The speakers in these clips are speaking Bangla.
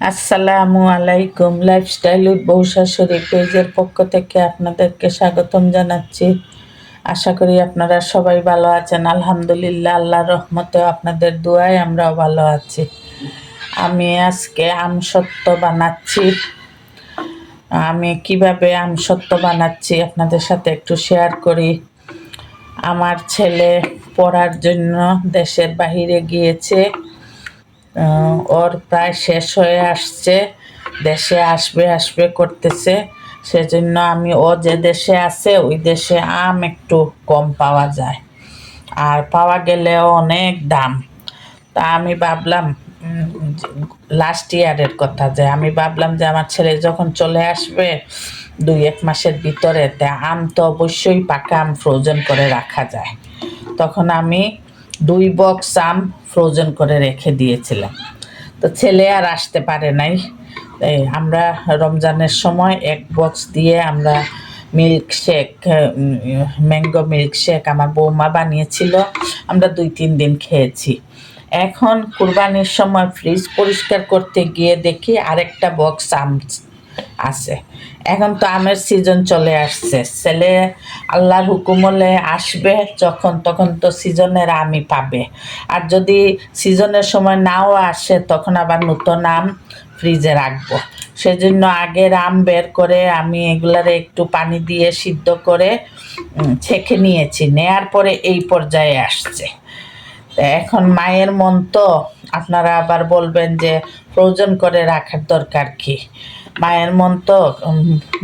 আসসালামু আলাইকুম লাইফস্টাইল উইথ বউ শাশুড়ি পেজের পক্ষ থেকে আপনাদেরকে স্বাগতম জানাচ্ছি। আশা করি আপনারা সবাই ভালো আছেন। আলহামদুলিল্লাহ, আল্লাহর রহমতে আপনাদের দোয়ায় আমরাও ভালো আছি। আমি আজকে আমসত্ত্ব বানাচ্ছি। আমি কীভাবে আমসত্ত্ব বানাচ্ছি আপনাদের সাথে একটু শেয়ার করি। আমার ছেলে পড়ার জন্য দেশের বাহিরে গিয়েছে। ওর প্রায় শেষ হয়ে আসছে, দেশে আসবে আসবে করতেছে। সেজন্য আমি, ও যে দেশে আছে, ওই দেশে আম একটু কম পাওয়া যায়। আর পাওয়া গেলেও অনেক দাম। তা আমি ভাবলাম লাস্ট ইয়ারের কথা যে আমি ভাবলাম যে আমার ছেলে যখন চলে আসবে দুই, এক মাসের ভিতরে, তা আম তো অবশ্যই পাকা আম ফ্রোজেন করে রাখা যায়। তখন আমি দুই বক্স আম ফ্রোজেন করে রেখে দিয়েছিলাম। তো ছেলে আর আসতে পারে নাই। আমরা রমজানের সময় এক বক্স দিয়ে আমরা milkshake mango milkshake আমার বৌমা বানিয়েছিল। আমরা দুই তিন দিন খেয়েছি। এখন কুরবানির সময় ফ্রিজ পরিষ্কার করতে গিয়ে দেখি আরেকটা বক্স আম আছে। এখন তো আমের সিজন চলে আসছে। ছেলে আল্লাহর হুকুমলে আসবে, যখন তখন তো সিজনের আমই পাবে। আর যদি সিজনের সময় নাও আসে, তখন আবার নতুন আম ফ্রিজে রাখব। সেজন্য আগের আম বের করে আমি এগুলারে একটু পানি দিয়ে সিদ্ধ করে ছেঁকে নিয়েছি। নেয়ার পরে এই পর্যায়ে আসছে। এখন মায়ের মন তো, আপনারা আবার বলবেন যে ফ্রোজন করে রাখার দরকার কি? মায়ের মন তো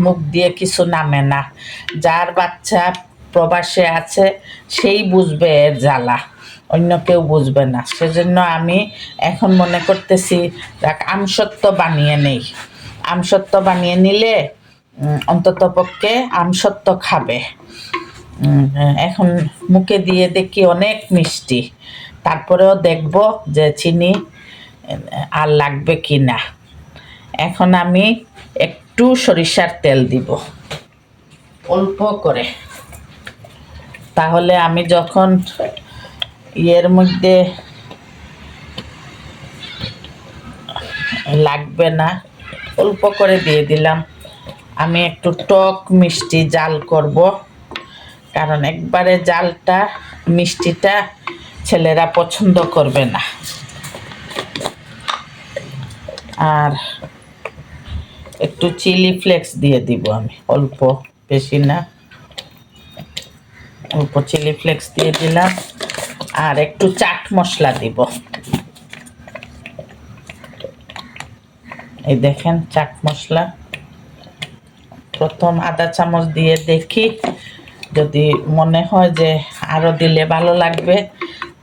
মুখ দিয়ে কিছু নামে না। যার বাচ্চা প্রবাসে আছে, সেই বুঝবে এর জ্বালা। অন্য কেউ বুঝবে না। সেজন্য আমি এখন মনে করতেছি দেখ আমসত্ত্ব বানিয়ে নেই। আমসত্ত্ব বানিয়ে নিলে অন্তত পক্ষে আমসত্ব খাবে। এখন মুখে দিয়ে দেখি অনেক মিষ্টি। তারপরেও দেখব যে চিনি আর লাগবে কি না এখন আমি একটু সরিষার তেল দিব। অল্প করে। তাহলে আমি যখন ইয়ের মধ্যে লাগবে না, অল্প করে দিয়ে দিলাম। আমি একটু টক মিষ্টি জাল করব। কারণ একবারে জালটা, মিষ্টিটা ছেলেরা পছন্দ করবে না। আর একটু চিলি ফ্লেক্স দিয়ে দিব আমি, অল্প, বেশি না। অল্প চিলি ফ্লেক্স দিয়ে দিলাম, আর একটু চাট মশলা দিব। এই দেখেন চাট মশলা। প্রথম আধা চামচ দিয়ে দেখি, যদি মনে হয় যে আরও দিলে ভালো লাগবে,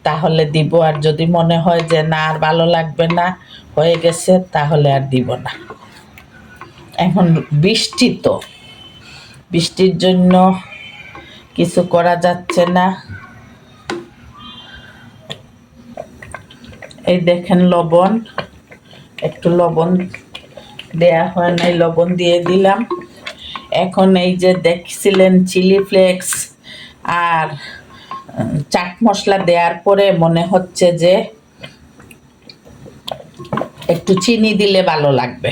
তাহলে দিব। আর যদি মনে হয় যে না, আর ভালো লাগবে না, হয়ে গেছে, তাহলে আর দিব না। এখন বৃষ্টি তো। বৃষ্টির জন্য কিছু করা যাচ্ছে না। এই দেখেন লবণ। একটু লবণ দেয়া হয় নাই, লবণ দিয়ে দিলাম। এখন এই যে দেখছিলেন চিলি ফ্লেক্স আর চাট মশলা দেওয়ার পরে মনে হচ্ছে যে একটু চিনি দিলে ভালো লাগবে।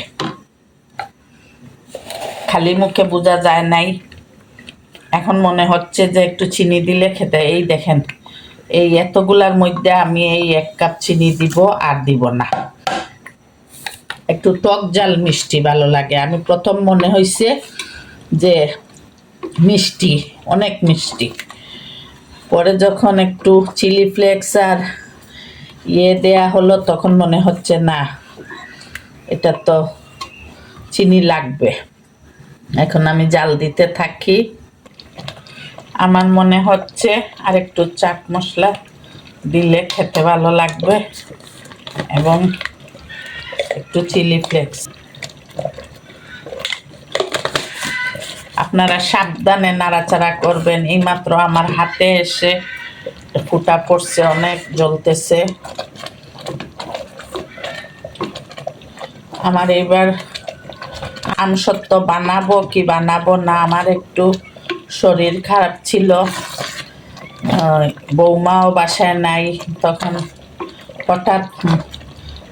খালি মুখে বোঝা যায় নাই। এখন মনে হচ্ছে যে একটু চিনি দিলে খেতে। এই দেখেন, এই এতগুলার মধ্যে আমি এই এক কাপ চিনি দিব আর দিব না। একটু টক জাল মিষ্টি ভালো লাগে। আমি প্রথম মনে হয়েছে যে মিষ্টি, অনেক মিষ্টি। পরে যখন একটু চিলি ফ্লেক্স আর ইয়ে দেয়া হলো, তখন মনে হচ্ছে না, এটা তো চিনি লাগবে। এখন আমি জাল দিতে থাকি। আমার মনে হচ্ছে আর একটু চাট মশলা দিলে খেতে ভালো লাগবে এবং একটু চিলি ফ্লেক্স। আপনারা সাবধানে নাড়াচাড়া করবেন, এইমাত্র আমার হাতে এসে ফুটা পড়ছে, অনেক জ্বলতেছে। আমার এবার আমসত্ত্ব বানাবো কি বানাবো না? আমার একটু শরীর খারাপ ছিল। বৌমাও বাসায় নাই। তখন হঠাৎ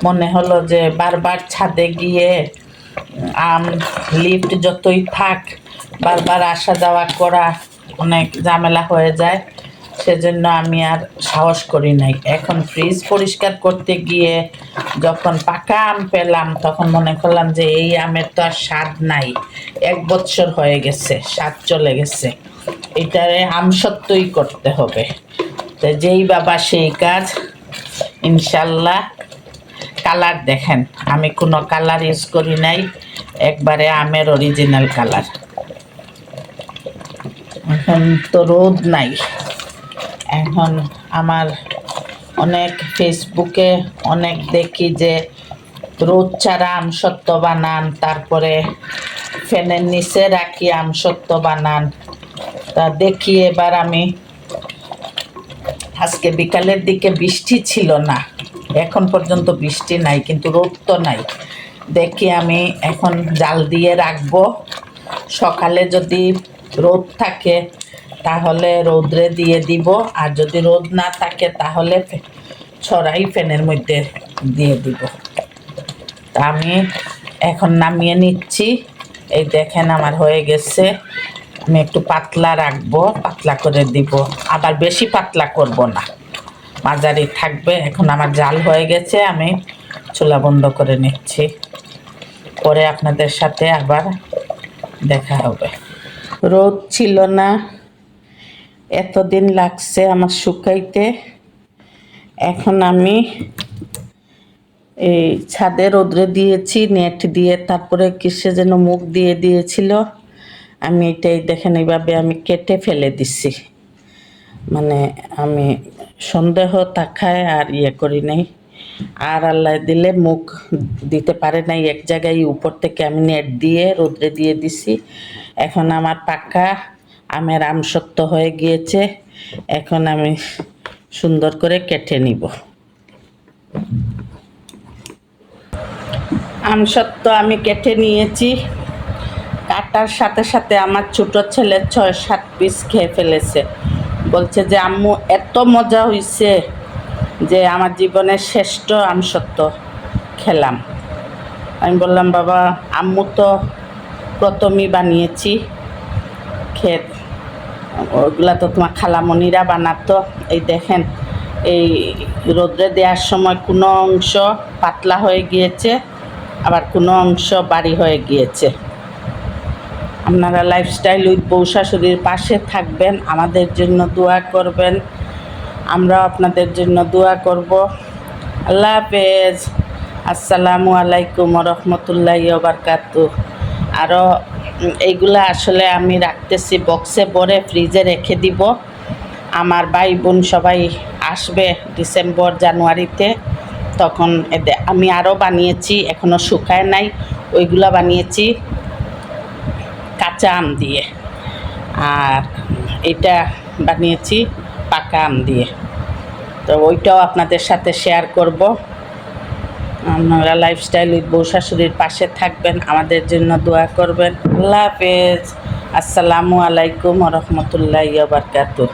মনে হলো যে বারবার ছাদে গিয়ে, আম লিফট যতই থাক, বারবার আসা যাওয়া করা অনেক ঝামেলা হয়ে যায়। সেজন্য আমি আর সাহস করি নাই। এখন ফ্রিজ পরিষ্কার করতে গিয়ে যখন পাকা আম পেলাম, তখন মনে করলাম যে এই আমের তো আর স্বাদ নাই। এক বছর হয়ে গেছে, স্বাদ চলে গেছে। এটারে আমসত্বই করতে হবে। তো যেই বাবা সেই কাজ, ইনশাল্লাহ কালার দেখেন। আমি কোনো কালার ইউজ করি নাই, একবারে আমের অরিজিনাল কালার। এখন তো রোদ নাই। এখন আমার অনেক ফেসবুকে অনেক দেখি যে রোদ ছাড়া আমসত্ব বানান, তারপরে ফ্যানের নিচে রাখি আমসত্ব বানান। তা দেখি এবার আমি, আজকে বিকালের দিকে বৃষ্টি ছিল না, এখন পর্যন্ত বৃষ্টি নাই, কিন্তু রোদ তো নাই। দেখি আমি এখন জাল দিয়ে রাখব। সকালে যদি রোদ থাকে তাহলে রোদ্রে দিয়ে দিব। আর যদি রোদ না থাকে, তাহলে ছড়াই ফ্যানের মধ্যে দিয়ে দিব। তা আমি এখন নামিয়ে নিচ্ছি। এই দেখেন আমার হয়ে গেছে। আমি একটু পাতলা রাখব, পাতলা করে দিব। আবার বেশি পাতলা করব না। মাঝারি থাকবে। এখন আমার জাল হয়ে গেছে, আমি চুলা বন্ধ করে নিচ্ছি। পরে আপনাদের সাথে আবার দেখা হবে। রোদ ছিল না। এতদিন লাগছে আমার শুকাইতে। এখন আমি এই ছাদে রোদ্রে দিয়েছি, নেট দিয়ে তারপরে কিসে যেন মুখ দিয়ে দিয়েছিল। আমি এটাই দেখেন এইভাবে আমি কেটে ফেলে দিছি। মানে আমি সন্দেহ তাকায় আর ইয়ে করি নাই। আর আল্লাহ দিলে মুখ দিতে পারে নাই। এক জায়গায় উপর থেকে আমি নেট দিয়ে রোদ্রে দিয়ে দিছি। এখন আমার পাকা আমের আমসত্ব হয়ে গিয়েছে। এখন আমি সুন্দর করে কেটে নিব। আমসত্ব আমি কেটে নিয়েছি। কাটার সাথে সাথে আমার ছোট ছেলে ছয়, সাত পিস খেয়ে ফেলেছে। বলছে যে, আম্মু, এত মজা হইছে যে আমার জীবনের শ্রেষ্ঠ আমসত্ব খেলাম। আমি বললাম, বাবা, আম্মু তো প্রথমই বানিয়েছি ক্ষেত ওগুলা তো তোমার খালামণিরা বানাতো। এই দেখেন, এই রোদ্রে দেওয়ার সময় কোনো অংশ পাতলা হয়ে গিয়েছে, আবার কোনো অংশ বাড়ি হয়ে গিয়েছে। আপনারা লাইফস্টাইল উইথ বউ শাশুড়ির পাশে থাকবেন, আমাদের জন্য দোয়া করবেন, আমরাও আপনাদের জন্য দোয়া করব। আল্লাহ হাফেজ। আসসালামু আলাইকুম রহমতুল্লাহ বারকাতু আরও এইগুলা আসলে আমি রাখতেছি বক্সে ভরে ফ্রিজে রেখে দিব। আমার ভাই বোন সবাই আসবে ডিসেম্বর, জানুয়ারিতে। তখন এতে আমি আরও বানিয়েছি এখনও শুকায় নাই। ওইগুলা বানিয়েছি কাঁচা আম দিয়ে। আর এটা বানিয়েছি পাকা আম দিয়ে। তো ওইটাও আপনাদের সাথে শেয়ার করব। আপনারা লাইফস্টাইল উইথ বউ শাশুড়ির পাশে থাকবেন, আমাদের জন্য দোয়া করবেন। আল্লাহ হাফেজ। আসসালামু আলাইকুম রহমতুল্লাহ বারকাতুহ।